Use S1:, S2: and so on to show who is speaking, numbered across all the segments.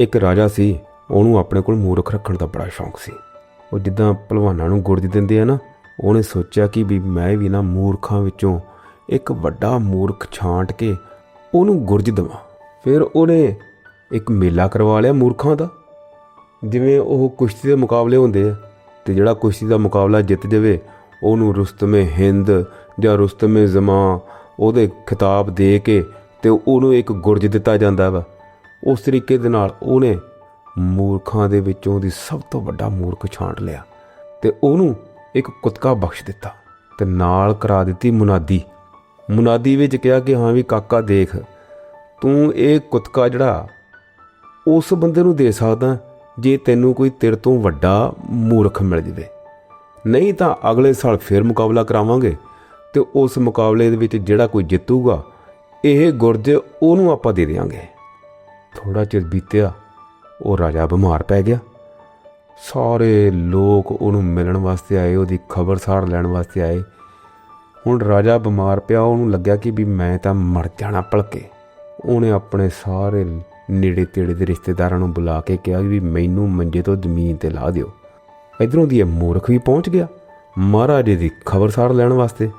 S1: ਇੱਕ ਰਾਜਾ ਸੀ, ਉਹਨੂੰ ਆਪਣੇ ਕੋਲ ਮੂਰਖ ਰੱਖਣ ਦਾ ਬੜਾ ਸ਼ੌਂਕ ਸੀ। ਉਹ ਜਿੱਦਾਂ ਭਲਵਾਨਾਂ ਨੂੰ ਗੁਰਜ ਦਿੰਦੇ ਆ ਨਾ, ਉਹਨੇ ਸੋਚਿਆ ਕਿ ਵੀ ਮੈਂ ਵੀ ਨਾ ਮੂਰਖਾਂ ਵਿੱਚੋਂ ਇੱਕ ਵੱਡਾ ਮੂਰਖ ਛਾਂਟ ਕੇ ਉਹਨੂੰ ਗੁਰਜ ਦੇਵਾਂ। ਫਿਰ ਉਹਨੇ ਇੱਕ ਮੇਲਾ ਕਰਵਾ ਲਿਆ ਮੂਰਖਾਂ ਦਾ, ਜਿਵੇਂ ਉਹ ਕੁਸ਼ਤੀ ਦੇ ਮੁਕਾਬਲੇ ਹੁੰਦੇ ਆ, ਤੇ ਜਿਹੜਾ ਕੁਸ਼ਤੀ ਦਾ ਮੁਕਾਬਲਾ ਜਿੱਤ ਜਾਵੇ, ਉਹਨੂੰ ਰੁਸਤਮੇ ਹਿੰਦ ਜਾਂ ਰੁਸਤਮੇ ਜ਼ਮਾਂ ਉਹਦੇ ਖਿਤਾਬ ਦੇ ਕੇ ਤੇ ਉਹਨੂੰ ਇੱਕ ਗੁਰਜ ਦਿੱਤਾ ਜਾਂਦਾ ਵਾ। ਉਸ ਤਰੀਕੇ ਦੇ ਨਾਲ ਉਹਨੇ ਮੂਰਖਾਂ ਦੇ ਵਿੱਚੋਂ ਦੀ ਸਭ ਤੋਂ ਵੱਡਾ ਮੂਰਖ ਛਾਂਟ ਲਿਆ ਤੇ ਉਹਨੂੰ ਇੱਕ ਕੁਤਕਾ ਬਖਸ਼ ਦਿੱਤਾ ਤੇ ਨਾਲ ਕਰਾ ਦਿੱਤੀ ਮੁਨਾਦੀ। ਮੁਨਾਦੀ ਵਿੱਚ ਕਿਹਾ ਕਿ ਹਾਂ ਵੀ ਕਾਕਾ ਦੇਖ, ਤੂੰ ਇਹ ਕੁਤਕਾ ਜਿਹੜਾ ਉਸ ਬੰਦੇ ਨੂੰ ਦੇ ਸਕਦਾ ਜੇ ਤੈਨੂੰ ਕੋਈ ਤੇਰੇ ਤੋਂ ਵੱਡਾ ਮੂਰਖ ਮਿਲ ਜਵੇ। ਨਹੀਂ ਤਾਂ ਅਗਲੇ ਸਾਲ ਫੇਰ ਮੁਕਾਬਲਾ ਕਰਾਵਾਂਗੇ ਤੇ ਉਸ ਮੁਕਾਬਲੇ ਦੇ ਵਿੱਚ ਜਿਹੜਾ ਕੋਈ ਜਿੱਤੂਗਾ, ਇਹ ਗੁਰਜ ਉਹਨੂੰ ਆਪਾਂ ਦੇ ਦੇਵਾਂਗੇ ਥੋੜਾ ਚਿਰ ਬੀਤਿਆ, ਉਹ ਰਾਜਾ ਬਿਮਾਰ ਪੈ ਗਿਆ। ਸਾਰੇ ਲੋਕ ਉਹਨੂੰ ਮਿਲਣ ਵਾਸਤੇ ਆਏ, ਉਹਦੀ ਖਬਰਸਾਰ ਲੈਣ ਵਾਸਤੇ ਆਏ। ਹੁਣ ਰਾਜਾ ਬਿਮਾਰ ਪਿਆ, ਉਹਨੂੰ ਲੱਗਿਆ ਕਿ ਵੀ ਮੈਂ ਤਾਂ ਮਰ ਜਾਣਾ ਭਲਕੇ। ਉਹਨੇ ਆਪਣੇ ਸਾਰੇ ਨੇੜੇ ਤੇੜੇ ਦੇ ਰਿਸ਼ਤੇਦਾਰਾਂ ਨੂੰ ਬੁਲਾ ਕੇ ਕਿਹਾ ਵੀ ਮੈਨੂੰ ਮੰਜੇ ਤੋਂ ਜ਼ਮੀਨ ਤੇ ਲਾ ਦਿਓ। ਇਧਰੋਂ ਦੀ ਇਹ ਮੂਰਖ ਵੀ ਪਹੁੰਚ ਗਿਆ, ਮਹਾਰਾਜੇ ਦੀ ਖਬਰਸਾਰ ਲੈਣ ਵਾਸਤੇ।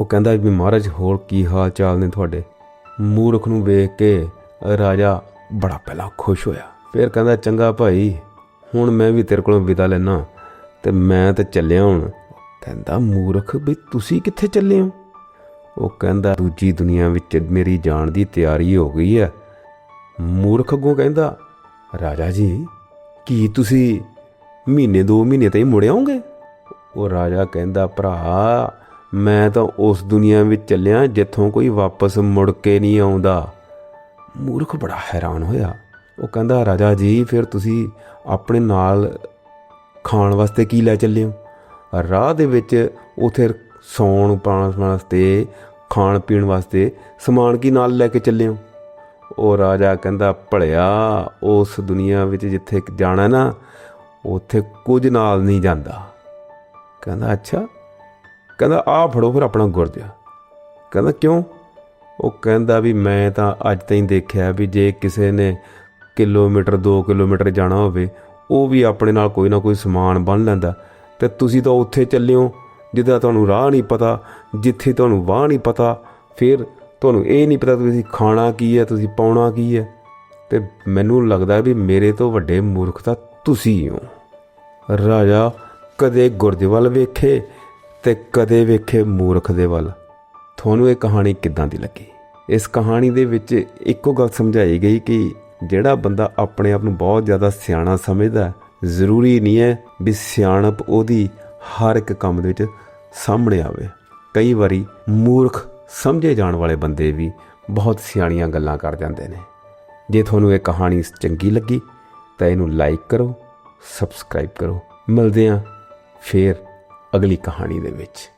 S1: ਉਹ ਕਹਿੰਦਾ ਵੀ ਮਹਾਰਾਜ, ਹੋਰ ਕੀ ਹਾਲ ਚਾਲ ਨੇ ਤੁਹਾਡੇ? ਮੂਰਖ ਨੂੰ ਵੇਖ ਕੇ ਰਾਜਾ ਬੜਾ ਪਹਿਲਾਂ ਖੁਸ਼ ਹੋਇਆ। ਫਿਰ ਕਹਿੰਦਾ, ਚੰਗਾ ਭਾਈ, ਹੁਣ ਮੈਂ ਵੀ ਤੇਰੇ ਕੋਲੋਂ ਵਿਦਾ ਲੈਣਾ ਤੇ ਮੈਂ ਤੇ ਚੱਲਿਆ ਹੁਣ। ਕਹਿੰਦਾ, ਮੂਰਖ ਵੀ ਤੁਸੀਂ ਕਿੱਥੇ ਚੱਲੇ ਹੋ? ਉਹ ਕਹਿੰਦਾ, ਦੂਜੀ ਦੁਨੀਆ ਵਿੱਚ ਮੇਰੀ ਜਾਣ ਦੀ ਤਿਆਰੀ ਹੋ ਗਈ ਹੈ। ਮੂਰਖ ਅੱਗੋਂ ਕਹਿੰਦਾ, ਰਾਜਾ ਜੀ, ਕੀ ਤੁਸੀਂ ਮਹੀਨੇ ਦੋ ਮਹੀਨੇ ਤੇ ਹੀ ਮੁੜ ਆਉਂਗੇ ਉਹ ਰਾਜਾ ਕਹਿੰਦਾ, ਭਰਾ, ਮੈਂ ਤਾਂ ਉਸ ਦੁਨੀਆ ਵਿੱਚ ਚੱਲਿਆ ਜਿੱਥੋਂ ਕੋਈ ਵਾਪਸ ਮੁੜ ਕੇ ਨਹੀਂ ਆਉਂਦਾ। ਮੂਰਖ ਬੜਾ ਹੈਰਾਨ ਹੋਇਆ। ਉਹ ਕਹਿੰਦਾ, ਰਾਜਾ ਜੀ, ਫਿਰ ਤੁਸੀਂ ਆਪਣੇ ਨਾਲ ਖਾਣ ਵਾਸਤੇ ਕੀ ਲੈ ਚੱਲੇ ਹੋ? ਰਾਹ ਦੇ ਵਿੱਚ ਉਥੇ ਸੌਣ, ਪਾਣ ਵਾਸਤੇ, ਖਾਣ ਪੀਣ ਵਾਸਤੇ ਸਮਾਨ ਕੀ ਨਾਲ ਲੈ ਕੇ ਚੱਲੇ ਹੋ? ਉਹ ਰਾਜਾ ਕਹਿੰਦਾ, ਭਲਿਆ, ਉਸ ਦੁਨੀਆ ਵਿੱਚ ਜਿੱਥੇ ਜਾਣਾ ਨਾ, ਉੱਥੇ ਕੁਝ ਨਾਲ ਨਹੀਂ ਜਾਂਦਾ। ਕਹਿੰਦਾ, ਅੱਛਾ। ਕਹਿੰਦਾ ਆ ਫੜੋ ਫਿਰ ਆਪਣਾ ਗੁਰਜ ਕਹਿੰਦਾ, ਕਿਉਂ? ਉਹ ਕਹਿੰਦਾ ਵੀ ਮੈਂ ਤਾਂ ਅੱਜ ਤਾਈਂ ਦੇਖਿਆ ਵੀ ਜੇ ਕਿਸੇ ਨੇ ਕਿਲੋਮੀਟਰ 2 ਕਿਲੋਮੀਟਰ ਜਾਣਾ ਹੋਵੇ, ਉਹ ਵੀ ਆਪਣੇ ਨਾਲ ਕੋਈ ਨਾ ਕੋਈ ਸਮਾਨ ਬੰਨ ਲੈਂਦਾ। ਤੇ ਤੁਸੀਂ ਤਾਂ ਉੱਥੇ ਚੱਲਿਓ ਹੋ ਜਿੱਦਾਂ ਤੁਹਾਨੂੰ ਰਾਹ ਨਹੀਂ ਪਤਾ, ਜਿੱਥੇ ਤੁਹਾਨੂੰ ਵਾਹ ਨਹੀਂ ਪਤਾ, ਫਿਰ ਤੁਹਾਨੂੰ ਇਹ ਨਹੀਂ ਪਤਾ ਤੁਸੀਂ ਖਾਣਾ ਕੀ ਹੈ, ਤੁਸੀਂ ਪਾਉਣਾ ਕੀ ਹੈ। ਤੇ ਮੈਨੂੰ ਲੱਗਦਾ ਵੀ ਮੇਰੇ ਤੋਂ ਵੱਡੇ ਮੂਰਖ ਤਾਂ ਤੁਸੀਂ ਹੋ ਰਾਜਾ ਕਦੇ ਗੁਰਦੇ ਵੱਲ ਵੇਖੇ ਤੇ ਕਦੇ ਵੇਖੇ ਮੂਰਖ ਦੇ ਵੱਲ। ਤੁਹਾਨੂੰ ਇਹ ਕਹਾਣੀ ਕਿੱਦਾਂ ਦੀ ਲੱਗੀ? ਇਸ ਕਹਾਣੀ ਦੇ ਵਿੱਚ ਇੱਕੋ ਗੱਲ ਸਮਝਾਈ ਗਈ ਕਿ ਜਿਹੜਾ ਬੰਦਾ ਆਪਣੇ ਆਪ ਨੂੰ ਬਹੁਤ ਜ਼ਿਆਦਾ ਸਿਆਣਾ ਸਮਝਦਾ ਜ਼ਰੂਰੀ ਨਹੀਂ ਹੈ ਵੀ ਸਿਆਣਪ ਉਹਦੀ ਹਰ ਇੱਕ ਕੰਮ ਦੇ ਵਿੱਚ ਸਾਹਮਣੇ ਆਵੇ। ਕਈ ਵਾਰੀ ਮੂਰਖ ਸਮਝੇ ਜਾਣ ਵਾਲੇ ਬੰਦੇ ਵੀ ਬਹੁਤ ਸਿਆਣੀਆਂ ਗੱਲਾਂ ਕਰ ਜਾਂਦੇ ਨੇ। ਜੇ ਤੁਹਾਨੂੰ ਇਹ ਕਹਾਣੀ ਚੰਗੀ ਲੱਗੀ, ਤਾਂ ਇਹਨੂੰ ਲਾਈਕ ਕਰੋ, ਸਬਸਕ੍ਰਾਈਬ ਕਰੋ। ਮਿਲਦੇ ਹਾਂ ਫੇਰ ਅਗਲੀ ਕਹਾਣੀ ਦੇ ਵਿੱਚ।